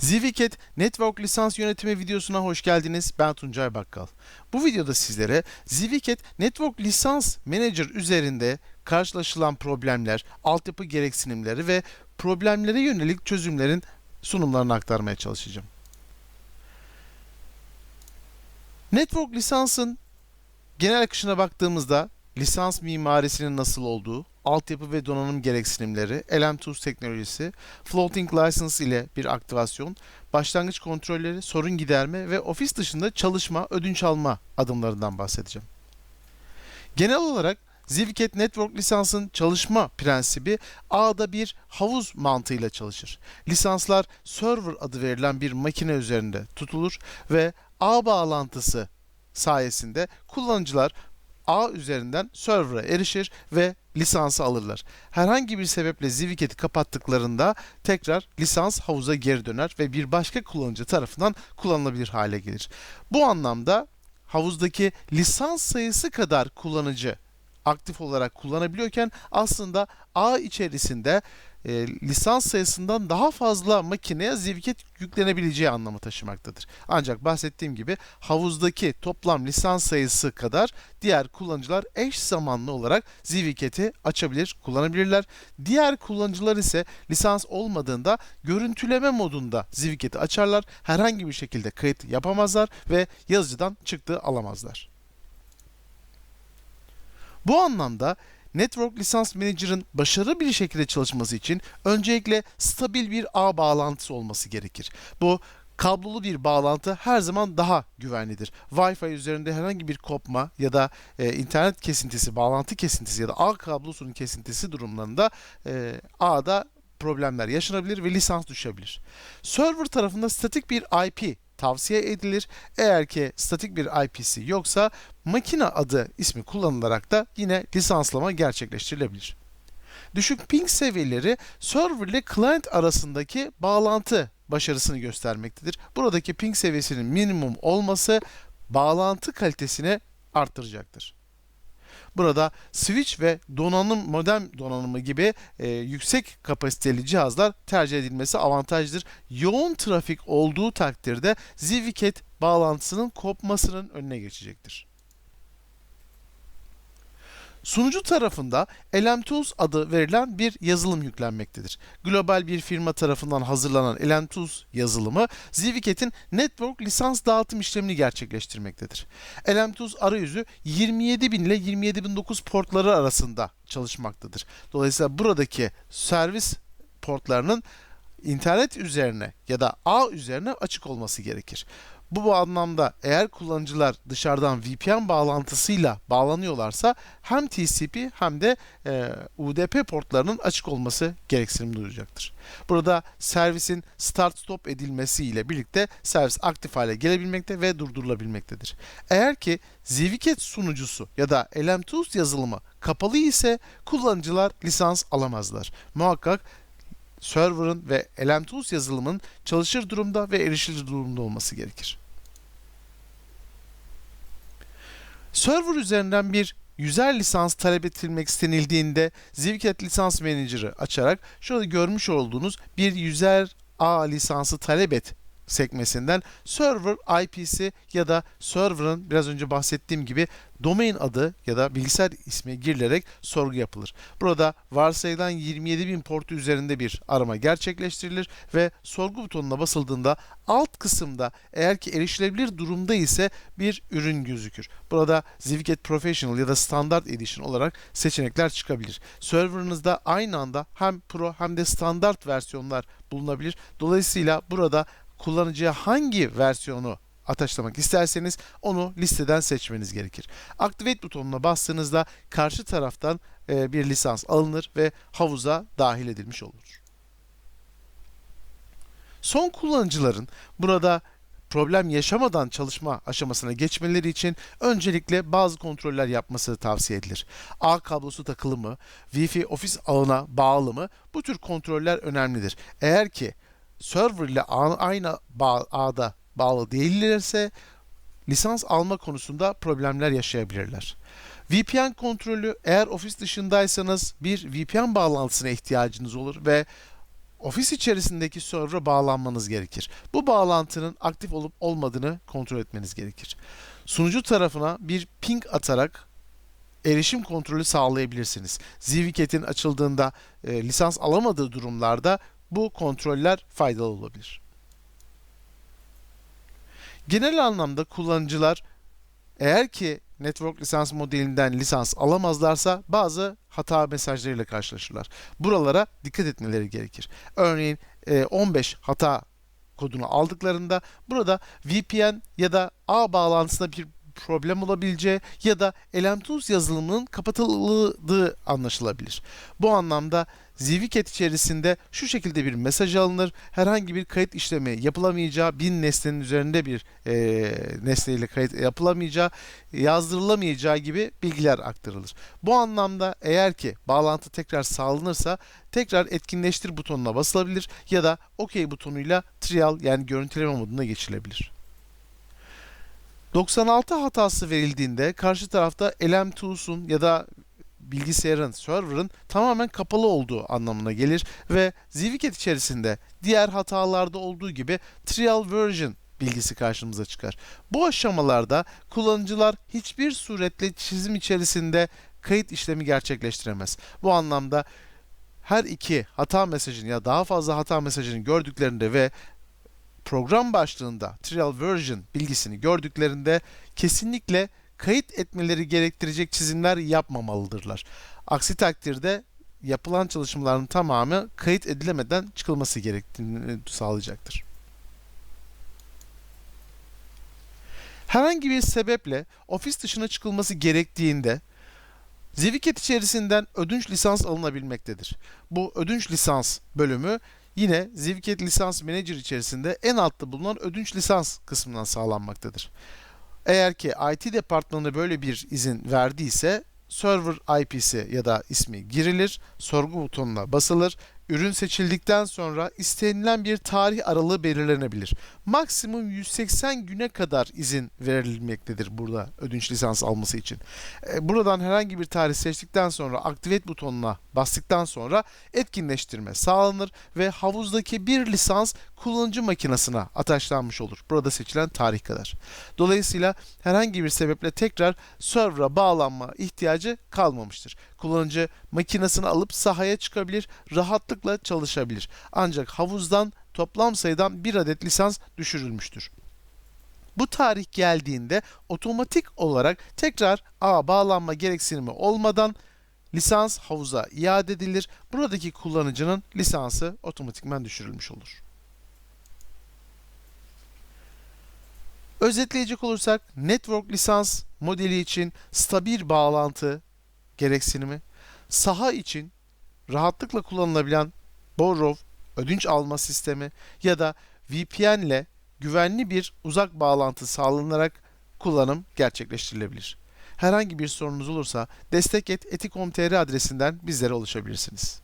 ZVCAT Network Lisans Yönetimi videosuna hoş geldiniz. Ben Tuncay Bakkal. Bu videoda sizlere ZVCAT Network Lisans Manager üzerinde karşılaşılan problemler, altyapı gereksinimleri ve problemlere yönelik çözümlerin sunumlarını aktarmaya çalışacağım. Network lisansın genel akışına baktığımızda lisans mimarisinin nasıl olduğu, altyapı ve donanım gereksinimleri, LM2 teknolojisi, floating license ile bir aktivasyon, başlangıç kontrolleri, sorun giderme ve ofis dışında çalışma, ödünç alma adımlarından bahsedeceğim. Genel olarak Zivcat Network lisansın çalışma prensibi ağda bir havuz mantığıyla çalışır. Lisanslar server adı verilen bir makine üzerinde tutulur ve ağ bağlantısı sayesinde kullanıcılar ağ üzerinden server'a erişir ve lisansı alırlar. Herhangi bir sebeple Zivicat'i kapattıklarında tekrar lisans havuza geri döner ve bir başka kullanıcı tarafından kullanılabilir hale gelir. Bu anlamda havuzdaki lisans sayısı kadar kullanıcı aktif olarak kullanabiliyorken aslında ağ içerisinde e, lisans sayısından daha fazla makineye zivket yüklenebileceği anlamı taşımaktadır. Ancak bahsettiğim gibi havuzdaki toplam lisans sayısı kadar diğer kullanıcılar eş zamanlı olarak zivketi açabilir, kullanabilirler. Diğer kullanıcılar ise lisans olmadığında görüntüleme modunda zivketi açarlar. Herhangi bir şekilde kayıt yapamazlar ve yazıcıdan çıktı alamazlar. Bu anlamda Network Lisans Manager'ın başarılı bir şekilde çalışması için öncelikle stabil bir ağ bağlantısı olması gerekir. Bu kablolu bir bağlantı her zaman daha güvenlidir. Wi-Fi üzerinde herhangi bir kopma ya da e, internet kesintisi, bağlantı kesintisi ya da ağ kablosunun kesintisi durumlarında e, ağda problemler yaşanabilir ve lisans düşebilir. Server tarafında statik bir IP tavsiye edilir. Eğer ki statik bir IP'si yoksa makine adı ismi kullanılarak da yine lisanslama gerçekleştirilebilir. Düşük ping seviyeleri server ile client arasındaki bağlantı başarısını göstermektedir. Buradaki ping seviyesinin minimum olması bağlantı kalitesini arttıracaktır. Burada switch ve donanım modem donanımı gibi e, yüksek kapasiteli cihazlar tercih edilmesi avantajdır. Yoğun trafik olduğu takdirde Zwicket bağlantısının kopmasının önüne geçecektir. Sunucu tarafında LM-Tools adı verilen bir yazılım yüklenmektedir. Global bir firma tarafından hazırlanan LM-Tools yazılımı Zwicket'in network lisans dağıtım işlemini gerçekleştirmektedir. LM-Tools arayüzü 27000 ile 27009 portları arasında çalışmaktadır. Dolayısıyla buradaki servis portlarının internet üzerine ya da ağ üzerine açık olması gerekir. Bu, anlamda eğer kullanıcılar dışarıdan VPN bağlantısıyla bağlanıyorlarsa hem TCP hem de e, UDP portlarının açık olması gereksinim duyacaktır. Burada servisin start stop edilmesi ile birlikte servis aktif hale gelebilmekte ve durdurulabilmektedir. Eğer ki Zwicket sunucusu ya da LM2 yazılımı kapalı ise kullanıcılar lisans alamazlar. Muhakkak server'ın ve LM2 yazılımın çalışır durumda ve erişilir durumda olması gerekir. Server üzerinden bir yüzer lisans talep edilmek istenildiğinde Zivcat Lisans Manager'ı açarak şurada görmüş olduğunuz bir yüzer A lisansı talep et sekmesinden server IP'si ya da server'ın biraz önce bahsettiğim gibi domain adı ya da bilgisayar ismi girilerek sorgu yapılır. Burada varsayılan 27.000 portu üzerinde bir arama gerçekleştirilir ve sorgu butonuna basıldığında alt kısımda eğer ki erişilebilir durumda ise bir ürün gözükür. Burada Zwicket Professional ya da Standard Edition olarak seçenekler çıkabilir. Server'ınızda aynı anda hem Pro hem de Standard versiyonlar bulunabilir. Dolayısıyla burada kullanıcıya hangi versiyonu ataşlamak isterseniz onu listeden seçmeniz gerekir. Activate butonuna bastığınızda karşı taraftan e, bir lisans alınır ve havuza dahil edilmiş olur. Son kullanıcıların burada problem yaşamadan çalışma aşamasına geçmeleri için öncelikle bazı kontroller yapması tavsiye edilir. Ağ kablosu takılı mı, Wi-Fi ofis ağına bağlı mı bu tür kontroller önemlidir. Eğer ki server ile aynı bağ, ağda bağlı değillerse lisans alma konusunda problemler yaşayabilirler. VPN kontrolü eğer ofis dışındaysanız bir VPN bağlantısına ihtiyacınız olur ve ofis içerisindeki server'a bağlanmanız gerekir. Bu bağlantının aktif olup olmadığını kontrol etmeniz gerekir. Sunucu tarafına bir ping atarak erişim kontrolü sağlayabilirsiniz. Zwicket'in açıldığında e, lisans alamadığı durumlarda bu kontroller faydalı olabilir. Genel anlamda kullanıcılar eğer ki network lisans modelinden lisans alamazlarsa bazı hata mesajlarıyla karşılaşırlar. Buralara dikkat etmeleri gerekir. Örneğin e, 15 hata kodunu aldıklarında burada VPN ya da ağ bağlantısında bir problem olabileceği ya da LM-Tools yazılımının kapatıldığı anlaşılabilir. Bu anlamda Zwicket içerisinde şu şekilde bir mesaj alınır. Herhangi bir kayıt işlemi yapılamayacağı, bin nesnenin üzerinde bir e, nesneyle kayıt yapılamayacağı, yazdırılamayacağı gibi bilgiler aktarılır. Bu anlamda eğer ki bağlantı tekrar sağlanırsa tekrar etkinleştir butonuna basılabilir ya da OK butonuyla trial yani görüntüleme moduna geçilebilir. 96 hatası verildiğinde karşı tarafta LM2'sun ya da bilgisayarın, server'ın tamamen kapalı olduğu anlamına gelir ve Zwicket içerisinde diğer hatalarda olduğu gibi trial version bilgisi karşımıza çıkar. Bu aşamalarda kullanıcılar hiçbir suretle çizim içerisinde kayıt işlemi gerçekleştiremez. Bu anlamda her iki hata mesajını ya daha fazla hata mesajını gördüklerinde ve program başlığında trial version bilgisini gördüklerinde kesinlikle kayıt etmeleri gerektirecek çizimler yapmamalıdırlar. Aksi takdirde yapılan çalışmaların tamamı kayıt edilemeden çıkılması gerektiğini sağlayacaktır. Herhangi bir sebeple ofis dışına çıkılması gerektiğinde Zwicket içerisinden ödünç lisans alınabilmektedir. Bu ödünç lisans bölümü yine Zwicket Lisans Manager içerisinde en altta bulunan ödünç lisans kısmından sağlanmaktadır. Eğer ki IT departmanı böyle bir izin verdiyse server IP'si ya da ismi girilir, sorgu butonuna basılır, ürün seçildikten sonra istenilen bir tarih aralığı belirlenebilir. Maksimum 180 güne kadar izin verilmektedir burada ödünç lisans alması için. E, buradan herhangi bir tarih seçtikten sonra Activate butonuna bastıktan sonra etkinleştirme sağlanır ve havuzdaki bir lisans kullanıcı makinesine ataşlanmış olur. Burada seçilen tarih kadar. Dolayısıyla herhangi bir sebeple tekrar server'a bağlanma ihtiyacı kalmamıştır. Kullanıcı makinesini alıp sahaya çıkabilir, rahatlıkla çalışabilir. Ancak havuzdan toplam sayıdan bir adet lisans düşürülmüştür. Bu tarih geldiğinde otomatik olarak tekrar ağa bağlanma gereksinimi olmadan lisans havuza iade edilir. Buradaki kullanıcının lisansı otomatikman düşürülmüş olur. Özetleyecek olursak network lisans modeli için stabil bağlantı gereksinimi, saha için rahatlıkla kullanılabilen Borrow ödünç alma sistemi ya da VPN ile güvenli bir uzak bağlantı sağlanarak kullanım gerçekleştirilebilir. Herhangi bir sorunuz olursa destek.etikom.tr adresinden bizlere ulaşabilirsiniz.